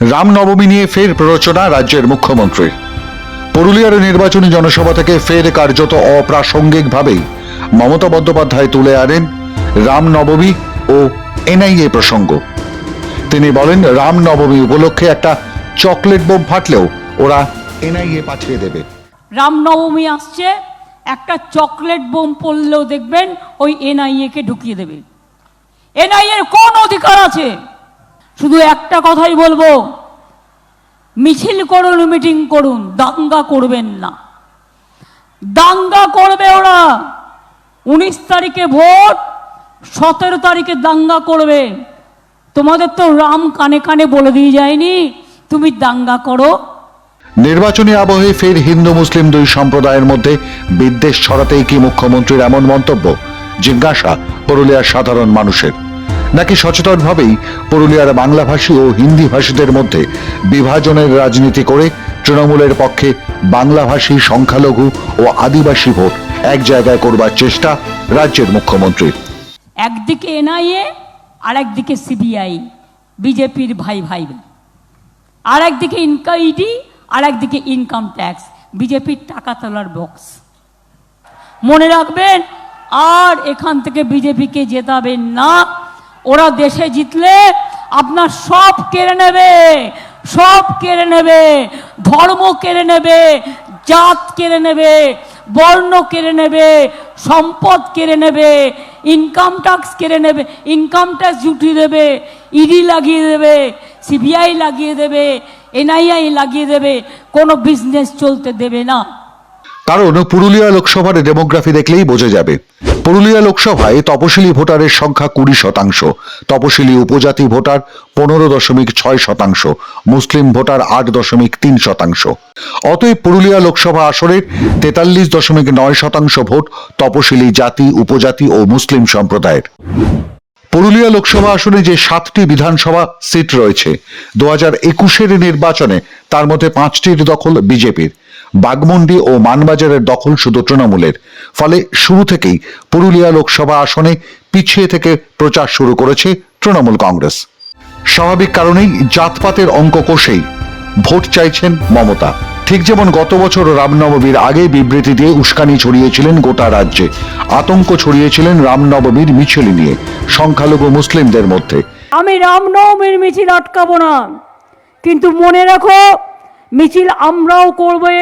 রামনবমী নিয়ে ফের প্ররোচনা রাজ্যের মুখ্যমন্ত্রী পুরুলিয়ার নির্বাচনী জনসভা থেকে ফের কার্যত অপ্রাসঙ্গিকভাবেই মমতা বন্দ্যোপাধ্যায় তুলে আনেন রামনবমী ও এনআইএ প্রসঙ্গ। তিনি বলেন, রামনবমী উপলক্ষে একটা চকলেট বোম ফাটলেও ওরা এনআইএ পাঠিয়ে দেবে। রামনবমী আসছে, একটা চকলেট বোম পড়লেও দেখবেন ওই এনআইএ কে ঢুকিয়ে দেবে। এনআইএর কোন অধিকার আছে? শুধু একটা কথাই বলব। মিছিল করুন, মিটিং করুন, দাঙ্গা করবেন না। দাঙ্গা করবে ওরা। উনিশ তারিখে ভোট, সতেরো তারিখে দাঙ্গা করবে। তোমাদের তো রাম কানে কানে বলে দিয়ে যায়নি, তুমি দাঙ্গা করো। নির্বাচনী আবহে ফের হিন্দু মুসলিম দুই সম্প্রদায়ের মধ্যে বিদ্বেষ ছড়াতেই কি মুখ্যমন্ত্রীর এমন মন্তব্য? জিজ্ঞাসা পুরুলিয়ার সাধারণ মানুষের। নাকি সচেতনভাবেই পুরুলিয়ার বাংলাভাষী ও হিন্দি ভাষীদের মধ্যে বিভাজনের রাজনীতি করে তৃণমূলের পক্ষে বাংলাভাষী সংখ্যালঘু ও আদিবাসী ভোট এক জায়গায় করবার চেষ্টা রাজ্যের মুখ্যমন্ত্রীর। একদিকে এনআইএ আর একদিকে সিবিআই, বিজেপির ভাই ভাই। আর একদিকে ইনকাম ইডি আর একদিকে ইনকাম ট্যাক্স বিজেপির টাকা তোলার বক্স মনে রাখবেন, আর এখান থেকে বিজেপিকে জেতাবেন না। ওরা দেশে জিতলে আপনার সব কেড়ে নেবে, সব কেড়ে নেবে, ধর্ম কেড়ে নেবে, জাত কেড়ে নেবে, বর্ণ কেড়ে নেবে, সম্পদ কেড়ে নেবে ইনকাম ট্যাক্স কেড়ে নেবে ইনকাম ট্যাক্স জুটিয়ে দেবে ইডি লাগিয়ে দেবে সিবিআই লাগিয়ে দেবে এনআইআই লাগিয়ে দেবে, কোনো বিজনেস চলতে দেবে না। কারণ পুরুলিয়া লোকসভার ডেমোগ্রাফি দেখলেই বোঝা যাবে। পুরুলিয়া লোকসভায় তপশিলি ভোটারের সংখ্যা কুড়ি শতাংশ, তপশিলি উপজাতি ভোটার পনেরো দশমিক ছয় শতাংশ, মুসলিম ভোটার আট দশমিক তিন শতাংশ। অতএব পুরুলিয়া লোকসভা আসনের তেতাল্লিশ দশমিক নয় শতাংশ ভোট তপশিলি জাতি, উপজাতি ও মুসলিম সম্প্রদায়ের। পুরুলিয়া লোকসভা আসনে যে সাতটি বিধানসভা সিট রয়েছে, দু হাজার একুশের নির্বাচনে তার মধ্যে পাঁচটির দখল বিজেপির। বাগমুন্ডি ও মানবাজারের দখল শুধু তৃণমূলের। ফলে শুরু থেকেই পুরুলিয়া লোকসভা আসনে পিছিয়ে থেকে প্রচার শুরু করেছে তৃণমূল কংগ্রেস। স্বাভাবিক কারণেই জাতপাতের অঙ্ক কষেই ভোট চাইছেন মমতা। ঠিক যেমন গত বছর রামনবমীর আগে বিবৃতি দিয়ে উস্কানি ছড়িয়েছিলেন গোটা রাজ্যে, আতঙ্ক ছড়িয়েছিলেন রামনবমীর মিছিল নিয়ে সংখ্যালঘু মুসলিমদের মধ্যে। আমি রামনবমীর মিছিল আটকাবো না। কিন্তু মনে রাখো, মিছিল আমরাও করবে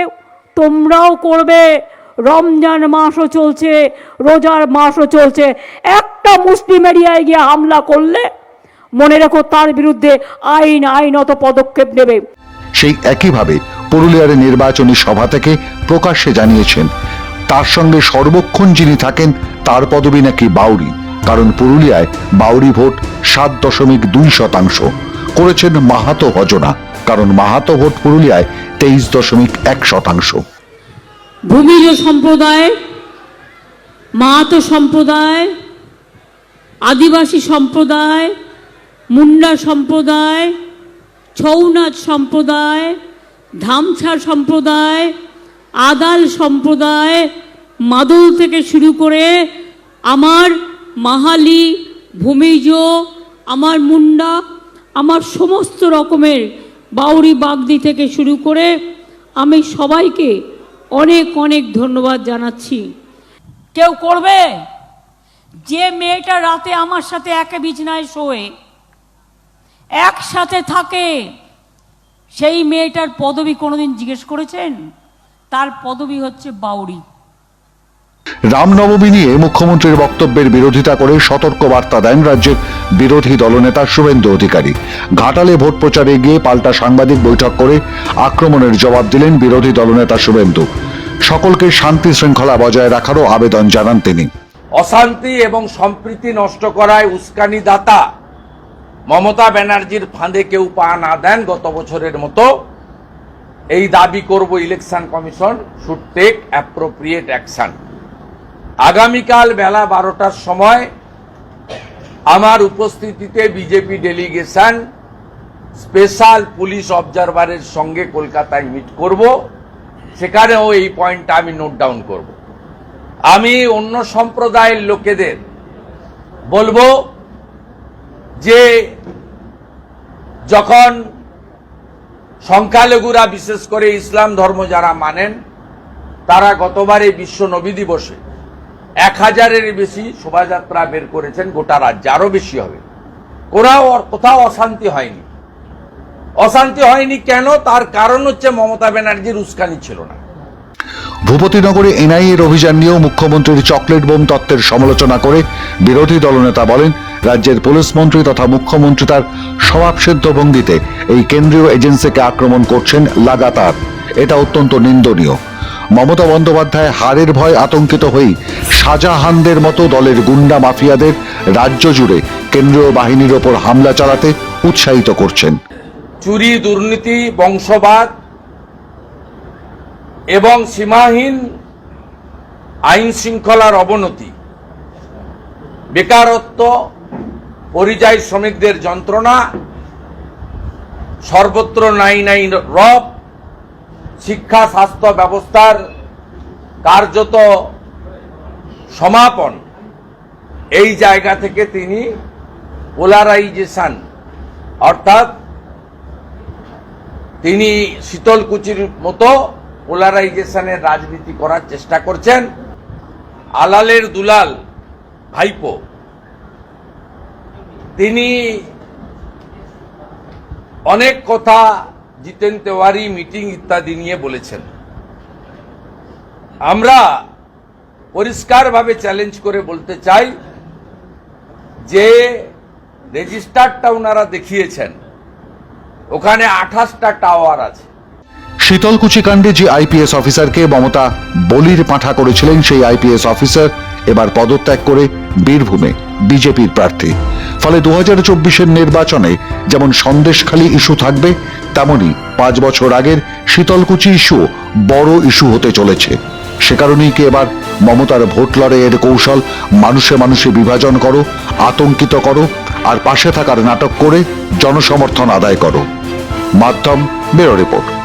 তোমরাও করবে। রমজান মাসও চলছে, রোজার মাসও চলছে। একটা মুসলিম এরিয়ায় গিয়ে হামলা করলে, মনে রাখো তার বিরুদ্ধে আইন আইনত পদক্ষেপ নেবে। সেই একইভাবে পুরুলিয়ার নির্বাচনী সভা থেকে প্রকাশ্যে জানিয়েছেন, তার সঙ্গে সর্বক্ষণ যিনি থাকেন, তার পদবি নাকি বাউরি কারণ পুরুলিয়ায় বাউরি ভোট সাত দশমিক দুই শতাংশ। করেছেন মাহাতো ভজনা। কারণ মাহাতো ভোট পুরুলিয়ায় তেইশ দশমিক এক শতাংশ। ভূমিজ সম্প্রদায় মাহাতো সম্প্রদায়, আদিবাসী সম্প্রদায়, মুন্ডা সম্প্রদায় ছৌনাথ সম্প্রদায় ধামছা সম্প্রদায়, আদাল সম্প্রদায়, মাদল থেকে শুরু করে আমার মাহালি, ভূমিজ, আমার মুন্ডা, আমার সমস্ত রকমের বাউরি বাগদি থেকে শুরু করে আমি সবাইকে অনেক অনেক ধন্যবাদ জানাচ্ছি। কেউ করবে? যে মেয়েটা রাতে আমার সাথে একে বিছনায় শোয়ে, একসাথে থাকে, সেই মেয়েটার পদবি কোনোদিন জিজ্ঞেস করেছেন? তার পদবি হচ্ছে বাউরি রামনবমী নিয়ে মুখ্যমন্ত্রীর বক্তব্যের বিরোধিতা করে সতর্ক বার্তা দেন রাজ্যের বিরোধী দলনেতা শুভেন্দু অধিকারী। ঘাটালে ভোট প্রচারে গিয়ে পাল্টা সাংবাদিক বৈঠক করে আক্রমণের জবাব দিলেন বিরোধী দলনেতা শুভেন্দু। সকলকে শান্তি শৃঙ্খলা বজায় রাখারও আবেদন জানান তিনি। অশান্তি এবং সম্প্রীতি নষ্ট করায় উস্কানি দাতা মমতা ব্যানার্জির ফাঁদে কেউ পা না দেন গত বছরের মতো। এই দাবি করব election commission, should take appropriate action. আগামীকাল বেলা বারোটার সময় আমার উপস্থিতিতে বিজেপি ডেলিগেশন স্পেশাল পুলিশ অবজারভারের সঙ্গে কলকাতায় মিট করব। সেখানেও এই পয়েন্টটা আমি নোট ডাউন করব। আমি অন্য সম্প্রদায়ের লোকেদের বলব যে যখন সংখ্যালঘুরা বিশেষ করে ইসলাম ধর্ম যারা মানেন, তারা গতবারে বিশ্ব নবী দিবসে এক হাজারের বেশি শোভাযাত্রা বের করেছেন গোটা রাজ্যে আরও বেশি হবে। কোথাও কোথাও অশান্তি হয়নি। অশান্তি হয়নি কেন? তার কারণ হচ্ছে মমতা ব্যানার্জির উস্কানি ছিল না। ভূপতিনগরে এনআইএর অভিযান নিয়েও মুখ্যমন্ত্রীর চকলেট বোম তত্ত্বের সমালোচনা করে বিরোধী দলনেতা বলেন, রাজ্যের পুলিশ মন্ত্রী তথা মুখ্যমন্ত্রী তার স্বভাবসিদ্ধ ভঙ্গিতে এই কেন্দ্রীয় এজেন্সিকে আক্রমণ করছেন লাগাতার। এটা অত্যন্ত নিন্দনীয়। মমতা বন্দ্যোপাধ্যায় হারের ভয় আতঙ্কিত হয়েই শাহজাহানদের মতো দলের গুন্ডা মাফিয়াদের রাজ্য জুড়ে কেন্দ্রীয় বাহিনীর ওপর হামলা চালাতে উৎসাহিত করছেন। চুরি, দুর্নীতি, বংশবাদ এবং সীমাহীন আইন শৃঙ্খলার অবনতি, বেকারত্ব, পরিযায়ী শ্রমিকদের যন্ত্রণা, সর্বত্র নাই নাই রব শিক্ষা, স্বাস্থ্য ব্যবস্থার কার্যত সমাপন এই জায়গা থেকে তিনি পোলারাইজেশন অর্থাৎ তিনি শীতলকুচির মতো পোলারাইজেশনের রাজনীতি করার চেষ্টা করছেন। আলালের দুলাল ভাইপো, তিনি অনেক কথা জিতেন তেওয়ারি মিটিং ইত্যাদি নিয়ে বলেছেন। আমরা পরিষ্কারভাবে চ্যালেঞ্জ করে বলতে চাই যে রেজিস্টারটা ওনারা দেখিয়েছেন, ওখানে আঠাশটা টাওয়ার আছে। শীতলকুচি কাণ্ডে যে আইপিএস অফিসারকে মমতা বলির পাঠা করেছিলেন, সেই আইপিএস অফিসার এবার পদত্যাগ করে বীরভূমে বিজেপির প্রার্থী। ফলে দু হাজার চব্বিশের নির্বাচনে যেমন সন্দেশখালী ইস্যু থাকবে তেমনি পাঁচ বছর আগের শীতলকুচি ইস্যু বড় ইস্যু হতে চলেছে। সে কারণেই কি এবার মমতার ভোট লড়াইয়ের কৌশল মানুষে মানুষে বিভাজন করো, আতঙ্কিত করো, আর পাশে থাকার নাটক করে জনসমর্থন আদায় করো? মাধ্যম বেরো রিপোর্ট।